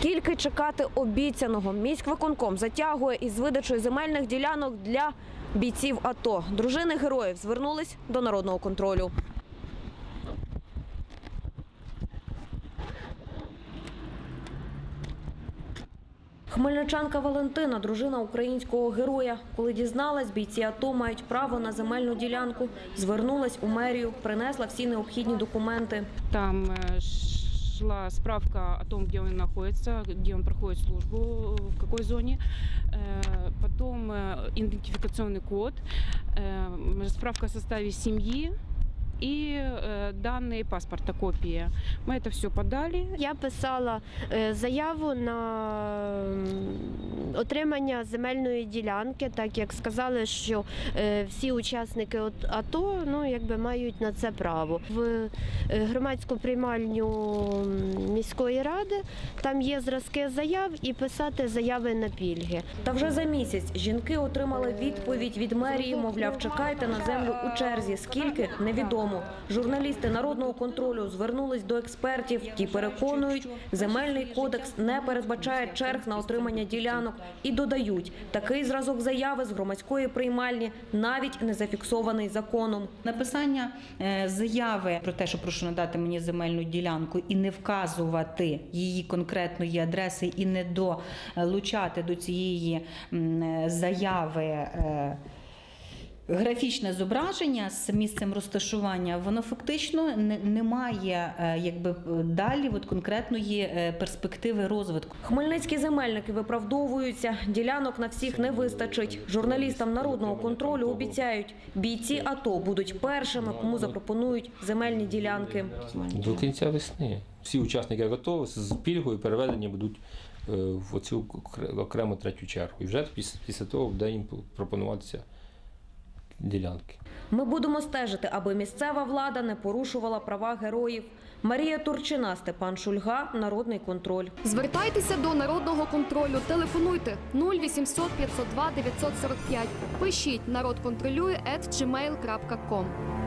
Скільки чекати обіцяного? Міськвиконком затягує із видачою земельних ділянок для бійців АТО. Дружини героїв звернулись до народного контролю. Хмельничанка Валентина, дружина українського героя, коли дізналась, бійці АТО мають право на земельну ділянку, звернулась у мерію, принесла всі необхідні документи. Там э, шла справка о том, где он находится, где он проходит службу, в какой зоне. Э, Потом э, идентификационный код, э, справка о составе семьи и э, данные паспорта, копия. Мы это все подали. Я писала е, заяву на м, отримання земельної ділянки, так як сказали, що е, всі учасники от АТО ну, якби мають на це право. В е, громадську приймальню м, міської ради там є зразки заяв і писати заяви на пільги. Та вже за місяць жінки отримали відповідь від мерії, мовляв, чекайте на землю у черзі. Скільки невідомо. Журналісти народного контролю звернулись до експертів. Ті переконують, земельний кодекс не передбачає черг на отримання ділянок і додають, такий зразок заяви з громадської приймальні навіть не зафіксований законом. Написання е, заяви про те, що прошу надати мені земельну ділянку і не вказувати її конкретної адреси і не долучати до цієї е, заяви. Графічне зображення з місцем розташування, воно фактично не, має е, якби далі от конкретної е, перспективи розвитку. Хмельницькі земельники виправдовуються. Ділянок на всіх не вистачить. Журналістам народного контролю обіцяють, бійці АТО будуть першими, кому запропонують земельні ділянки. До кінця весни. Всі учасники АТО з пільгою переведені будуть е, в оцю окре- окрему третю чергу. І вже після, після того буде їм пропонуватися ділянки. Ми будемо стежити, аби місцева влада не порушувала права героїв. Марія Турчина, Степан Шульга, Народний контроль. Звертайтеся до народного контролю. Телефонуйте 0800 502 945. Пишіть народ контролює at gmail.com.